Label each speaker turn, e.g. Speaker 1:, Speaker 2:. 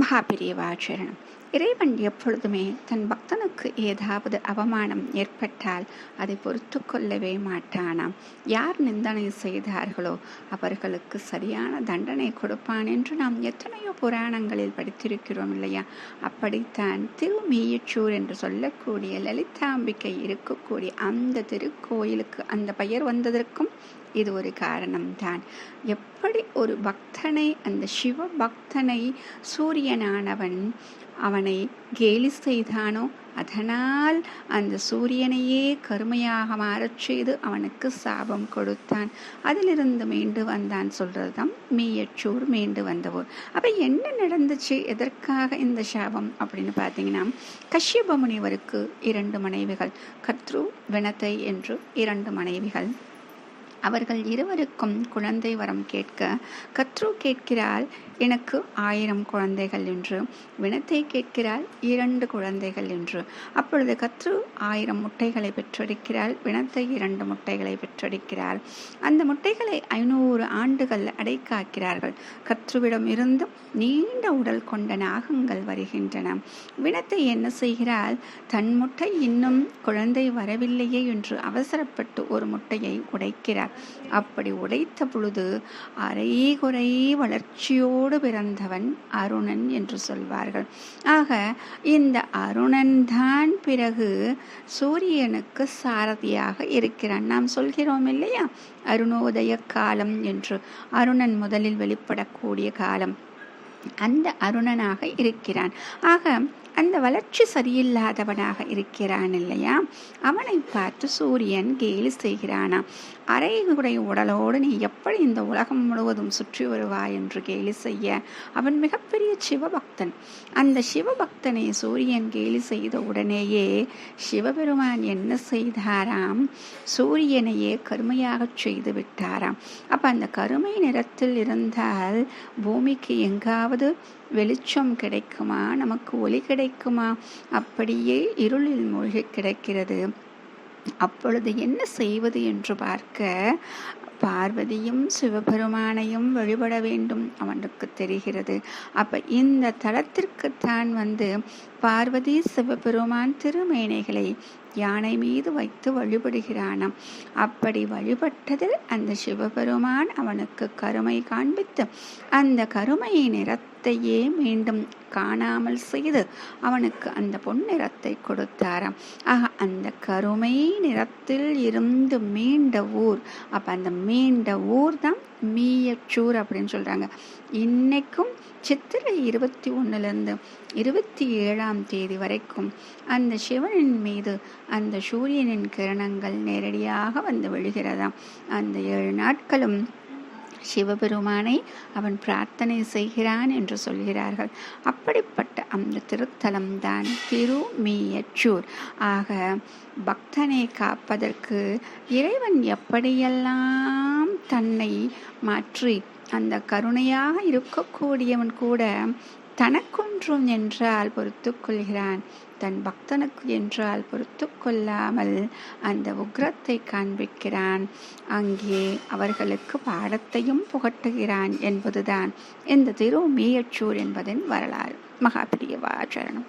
Speaker 1: மகாபிரியவாச்சரணம் இறைவன் எப்பொழுதுமே தன் பக்தனுக்கு ஏதாவது அவமானம் ஏற்பட்டால் அதை பொறுத்து கொள்ளவே மாட்டானாம். யார் நிந்தனை செய்தார்களோ அவர்களுக்கு சரியான தண்டனை கொடுப்பான் என்று நாம் எத்தனையோ புராணங்களில் படித்திருக்கிறோம் இல்லையா? அப்படித்தான் திருமீயச்சூர் என்று சொல்லக்கூடிய லலிதாம்பிகை இருக்கக்கூடிய அந்த திருக்கோயிலுக்கு அந்த பெயர் வந்ததற்கும் இது ஒரு காரணம்தான். எப்படி ஒரு பக்தனை அந்த சிவ பக்தனை சூரியனானவன் அவனை கேலி செய்தானோ அதனால் அந்த சூரியனையே கருமையாக மாறச் செய்து அவனுக்கு சாபம் கொடுத்தான். அதிலிருந்து மீண்டு வந்தான் சொல்றது தான் மீயச்சூர் மீண்டு வந்தவர். அப்ப என்ன நடந்துச்சு? எதற்காக இந்த சாபம் அப்படின்னு பார்த்தீங்கன்னா கஷ்யப முனிவருக்கு இரண்டு மனைவிகள் கத்ரு வினத்தை என்று இரண்டு மனைவிகள் அவர்கள் இருவருக்கும் குழந்தை வரம் கேட்க கத்ரு கேட்கிறாள் எனக்கு ஆயிரம் குழந்தைகள் என்று. வினத்தை கேட்கிறாள் இரண்டு குழந்தைகள் என்று. அப்பொழுது கத்ரு ஆயிரம் முட்டைகளை பெற்றெடுக்கிறாள் வினத்தை இரண்டு முட்டைகளை பெற்றெடுக்கிறாள். அந்த முட்டைகளை ஐநூறு ஆண்டுகள் அடைக்காக்கிறார்கள். கத்ருவிடம் இருந்தும் நீண்ட உடல் கொண்ட நாகங்கள் வருகின்றன. வினத்தை என்ன செய்கிறாள்? தன் முட்டை இன்னும் குழந்தை வரவில்லையே என்று அவசரப்பட்டு ஒரு முட்டையை உடைக்கிறார் அப்படி உடைத்த பொழுது அரைகுறை வளர்ச்சியோடு பிறந்தவன் அருணன் என்று சொல்வார்கள். ஆக இந்த அருணன் தான் பிறகு சூரியனுக்கு சாரதியாக இருக்கிறான். நாம் சொல்கிறோம் இல்லையா? அருணோதய காலம் என்று அருணன் முதலில் வெளிப்படக்கூடிய காலம். அந்த அருணனாக இருக்கிறான். ஆக அந்த வளர்ச்சி சரியில்லாதவனாக இருக்கிறான் இல்லையா? அவனை பார்த்து சூரியன் கேலி செய்கிறானா அரைகுடைய உடலோடு நீ எப்படி இந்த உலகம் முழுவதும் சுற்றி வருவாய்? என்று கேலி செய்ய அவன் மிகப்பெரிய சிவபக்தன். அந்த சிவபக்தனை சூரியன் கேலி செய்த உடனேயே சிவபெருமான் என்ன செய்தாராம்? சூரியனையே கருமையாக செய்து விட்டாராம். அப்ப அந்த கருமை நிறத்தில் இருந்தால் பூமிக்கு எங்காவது வெளிச்சம் கிடைக்குமா? நமக்கு ஒளி கிடைக்குமா? அப்படியே இருளில் மூழ்கி கிடைக்கிறது. அப்பொழுது என்ன செய்வது என்று பார்க்க பார்வதியும் சிவபெருமானையும் வழிபட வேண்டும் அவனுக்கு தெரிகிறது. அப்ப இந்த தளத்திற்குத்தான் வந்து பார்வதி சிவபெருமான் திருமேனைகளை யானை மீது வைத்து வழிபடுகிறானாம். அப்படி வழிபட்டதில் அந்த சிவபெருமான் அவனுக்கு கருமை காண்பித்து அந்த கருமையை நிறத்த நிறத்தையே மீண்டும் காணாமல் செய்து அவனுக்கு அந்த பொன்னிறத்தை கொடுத்தாராம். ஆக அந்த கருமை நிறத்தில் இருந்து மீண்ட ஊர். அப்ப அந்த மீண்ட ஊர் தான் மீயச்சூர் அப்படின்னு சொல்றாங்க. இன்னைக்கும் சித்திரை இருபத்தி ஒன்றுலேருந்து இருபத்தி ஏழாம் தேதி வரைக்கும் அந்த சிவனின் மீது அந்த சூரியனின் கிரணங்கள் நேரடியாக வந்து விழுகிறதாம். அந்த ஏழு நாட்களும் சிவபெருமானை அவன் பிரார்த்தனை செய்கிறான் என்று சொல்கிறார்கள். அப்படிப்பட்ட அந்த திருத்தலம்தான் திருமீயச்சூர். ஆக பக்தனை காப்பதற்கு இறைவன் எப்படியெல்லாம் தன்னை மாற்றி அந்த கருணையாக இருக்கக்கூடியவன் கூட தனக்கொன்றும் என்றால் பொறுத்து கொள்கிறான். தன் பக்தனுக்கு என்றால் பொறுத்து கொள்ளாமல் அந்த உக்ரத்தை காண்பிக்கிறான். அங்கே அவர்களுக்கு பாடத்தையும் புகட்டுகிறான் என்பதுதான் இந்த திரு மீயச்சூர் என்பதன் வரலாறு. மகாபிரியவாச்சரணம்